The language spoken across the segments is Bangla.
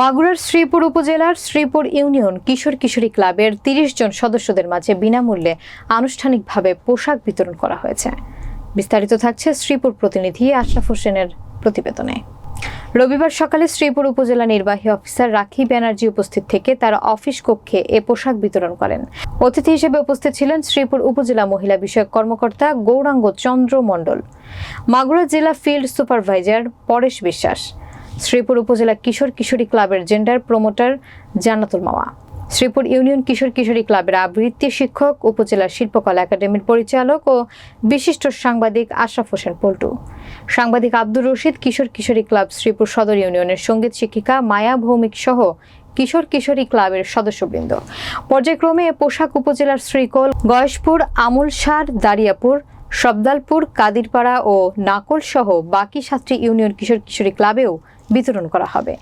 মাগুরার শ্রীপুর উপজেলার শ্রীপুর ইউনিয়ন কিশোর কিশোরী ক্লাবের তিরিশ জন সদস্যদের মাঝে বিনামূল্যে আনুষ্ঠানিকভাবে পোশাক বিতরণ করা হয়েছে। বিস্তারিত থাকছে শ্রীপুর প্রতিনিধি আশরাফ হোসেনের প্রতিবেদনে। রবিবার সকালে শ্রীপুর উপজেলা নির্বাহী অফিসার রাখি ব্যানার্জি উপস্থিত থেকে তার অফিস কক্ষে এ পোশাক বিতরণ করেন। অতিথি হিসেবে উপস্থিত ছিলেন শ্রীপুর উপজেলা মহিলা বিষয়ক কর্মকর্তা গৌরাঙ্গ চন্দ্র মণ্ডল। মাগুরা জেলা ফিল্ড সুপারভাইজার পরেশ বিশ্বাস। শ্রীপুর উপজেলা কিশোর কিশোরী ক্লাবের gender promoter Jannatul Mawa Sreepur union কিশোর কিশোরী ক্লাবের আবৃত্তি শিক্ষক, উপজেলা শিল্পকলা একাডেমির পরিচালক ও বিশিষ্ট সাংবাদিক আশরাফ হোসেন পল্টু। সাংবাদিক আব্দুর রশিদ, কিশোর কিশোরী ক্লাব শ্রীপুর সদর ইউনিয়নের সংগীত শিক্ষিকা মায়া ভৌমিক সহ কিশোর কিশোরী ক্লাবের সদস্যবৃন্দ। পর্যায়ক্রমে পোশাক উপজেলার শ্রীকোল, গয়েশপুর, আমুলসার, দারিয়াপুর সবদালপুর কাদিরপাড়া ও নাকল সহ বাকি সাতটি ইউনিয়ন কিশোর কিশোরী ক্লাবেও বিতরণ করা হবে।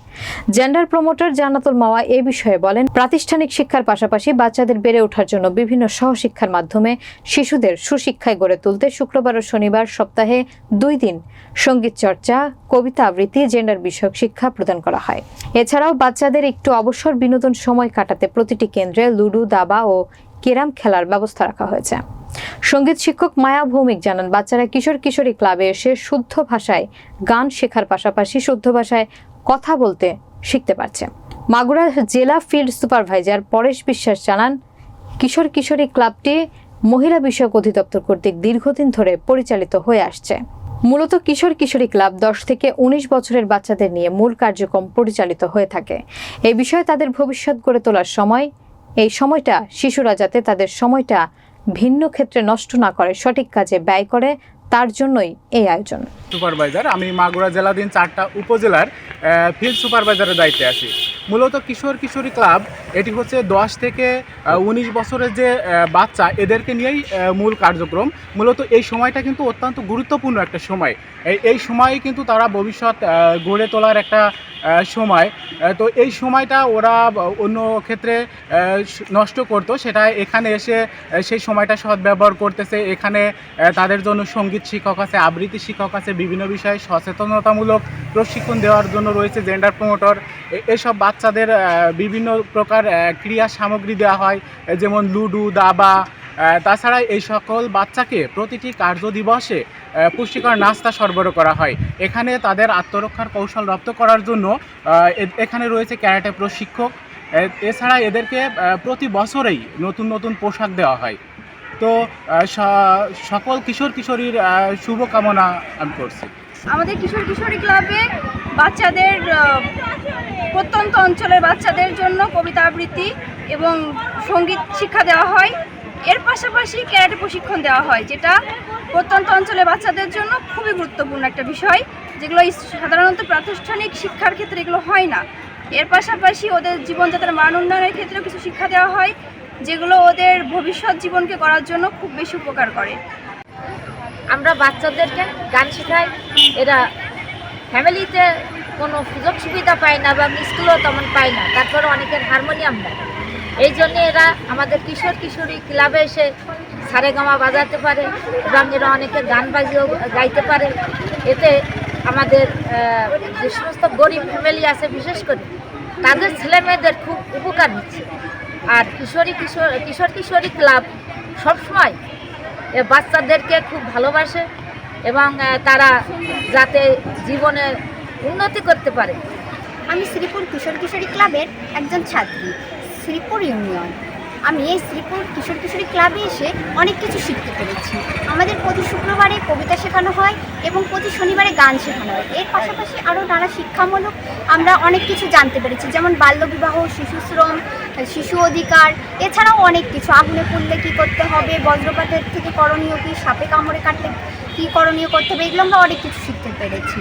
জেন্ডার প্রমোটার জান্নাতুল মাওয়া এ বিষয়ে বলেন, প্রাতিষ্ঠানিক শিক্ষার পাশাপাশি বাচ্চাদের বেড়ে ওঠার জন্য বিভিন্ন সহশিক্ষার মাধ্যমে শিশুদের সুশিক্ষায় গড়ে তুলতে শুক্রবার ও শনিবার সপ্তাহে দুই দিন সংগীত চর্চা, কবিতা আবৃত্তি, জেন্ডার বিষয়ক শিক্ষা প্রদান করা হয়। এছাড়াও বাচ্চাদের একটু অবসর বিনোদন সময় কাটাতে প্রতিটি কেন্দ্রে লুডু, দাবা ও কেরাম খেলার ব্যবস্থা রাখা হয়েছে। সংগীত শিক্ষক মায়া ভৌমিক জানান, বাচ্চারা কিশোর কিশোরী ক্লাবে এসে শুদ্ধ ভাষায় গান শেখার পাশাপাশি শুদ্ধ ভাষায় কথা বলতে শিখতে পারছে। মাগুরা জেলা ফিল্ড সুপারভাইজার পরেশ বিশ্বাস জানান, কিশোর কিশোরী ক্লাবটি মহিলা বিষয়ক অধিদপ্তর কর্তৃক দীর্ঘদিন ধরে পরিচালিত হয়ে আসছে। মূলত কিশোর কিশোরী ক্লাব দশ থেকে উনিশ বছরের বাচ্চাদের নিয়ে মূল কার্যক্রম পরিচালিত হয়ে থাকে। এই বিষয়ে তাদের ভবিষ্যৎ গড়ে তোলার সময়, এই সময়টা শিশুরা যাতে তাদের সময়টা ভিন্ন ক্ষেত্রে নষ্ট না করে, সঠিক কাজে ব্যয় করে, তার জন্যই এই আয়োজন। সুপারভাইজার, আমি মাগুরা জেলাধীন চারটা উপজেলার ফিল্ড সুপারভাইজারের দায়িত্বে আছি। মূলত কিশোর কিশোরী ক্লাব এটি হচ্ছে দশ থেকে উনিশ বছরের যে বাচ্চা, এদেরকে নিয়েই মূল কার্যক্রম। মূলত এই সময়টা কিন্তু অত্যন্ত গুরুত্বপূর্ণ একটা সময়। এই সময়ে কিন্তু তারা ভবিষ্যৎ গড়ে তোলার একটা সময়। তো এই সময়টা ওরা অন্য ক্ষেত্রে নষ্ট করতো। সেটা এখানে এসে সেই সময়টা সদ্ব্যবহার করতেছে। এখানে তাদের জন্য সংগীত শিক্ষক আছে, আবৃত্তি শিক্ষক আছে, বিভিন্ন বিষয়ে সচেতনতামূলক প্রশিক্ষণ দেওয়ার জন্য রয়েছে জেন্ডার প্রমোটর এসব বাচ্চাদের বিভিন্ন প্রকার ক্রিয়া সামগ্রী দেওয়া হয়। যেমন লুডু, দাবা তাছাড়া এই সকল বাচ্চাকে প্রতিটি কার্য দিবসে পুষ্টিকর নাস্তা সরবরাহ করা হয়। এখানে তাদের আত্মরক্ষার কৌশল রপ্ত করার জন্য এখানে রয়েছে ক্যারাটে প্রশিক্ষক। এছাড়া এদেরকে প্রতি বছরেই নতুন নতুন পোশাক দেওয়া হয়। তো সকল কিশোর কিশোরীর শুভকামনা আমি করছি। আমাদের কিশোর কিশোরী ক্লাবে বাচ্চাদের প্রত্যন্ত অঞ্চলের বাচ্চাদের জন্য কবিতা আবৃত্তি এবং সংগীত শিক্ষা দেওয়া হয়। এর পাশাপাশি ক্যারাটে প্রশিক্ষণ দেওয়া হয়, যেটা প্রত্যন্ত অঞ্চলের বাচ্চাদের জন্য খুবই গুরুত্বপূর্ণ একটা বিষয়, যেগুলো সাধারণত প্রাতিষ্ঠানিক শিক্ষার ক্ষেত্রে এগুলো হয় না। এর পাশাপাশি ওদের জীবনযাত্রার মান উন্নয়নের ক্ষেত্রেও কিছু শিক্ষা দেওয়া হয়, যেগুলো ওদের ভবিষ্যৎ জীবনকে করার জন্য খুব বেশি উপকার করে। আমরা বাচ্চাদেরকে গান শেখাই, এরা ফ্যামিলিতে কোনো সুযোগ সুবিধা পায় না বা স্কুলেও তেমন পায় না তারপরে অনেকের হারমোনিয়াম নেয় এই জন্য এরা আমাদের কিশোর কিশোরী ক্লাবে এসে সারেগামা বাজাতে পারে এবং এরা অনেকে গান বাজিয়েও গাইতে পারে। এতে আমাদের যে সমস্ত গরিব ফ্যামিলি আছে, বিশেষ করে তাদের ছেলে মেয়েদের খুব উপকার হচ্ছে। আর কিশোরী কিশোর কিশোর কিশোরী ক্লাব সবসময় বাচ্চাদেরকে খুব ভালোবাসে এবং তারা যাতে জীবনে উন্নতি করতে পারে। আমি শ্রীপুর কিশোর কিশোরী ক্লাবের একজন ছাত্রী। শ্রীপুর ইউনিয়ন। আমি এই শ্রীপুর কিশোর কিশোরী ক্লাবে এসে অনেক কিছু শিখতে পেরেছি। আমাদের প্রতি শুক্রবারে কবিতা শেখানো হয় এবং প্রতি শনিবারে গান শেখানো হয়। এর পাশাপাশি আরও নানা শিক্ষামূলক আমরা অনেক কিছু জানতে পেরেছি, যেমন বাল্যবিবাহ শিশুশ্রম শিশু অধিকার, এছাড়াও অনেক কিছু। আগুনে পড়লে কী করতে হবে? বজ্রপাতের থেকে করণীয় কী? সাপে কামড়ে কাটলে কী করণীয় করতে হবে? এগুলো আমরা অনেক কিছু শিখতে পেরেছি।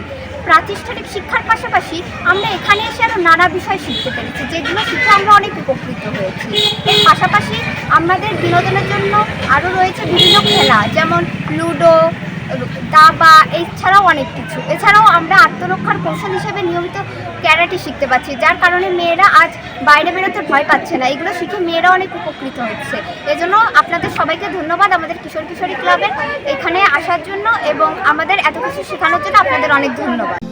প্রাতিষ্ঠানিক শিক্ষার পাশাপাশি আমরা এখানে এসে আরও নানা বিষয় শিখতে পেরেছি, যেগুলো শিখে আমরা অনেক উপকৃত হয়েছি। এর পাশাপাশি আমাদের বিনোদনের জন্য আরও রয়েছে বিভিন্ন খেলা, যেমন লুডো দাবা এছাড়াও অনেক কিছু। এছাড়াও আমরা আত্মরক্ষার কৌশল হিসেবে নিয়মিত ক্যারাটি শিখতে পাচ্ছি যার কারণে মেয়েরা আজ বাইরে বেরোতে ভয় পাচ্ছে না। এগুলো শিখে মেয়েরা অনেক উপকৃত হচ্ছে। এজন্য আপনাদের সবাইকে ধন্যবাদ আমাদের কিশোর কিশোরী ক্লাবের এখানে আসার জন্য এবং আমাদের এত কিছু শেখানোর জন্য আপনাদের অনেক ধন্যবাদ।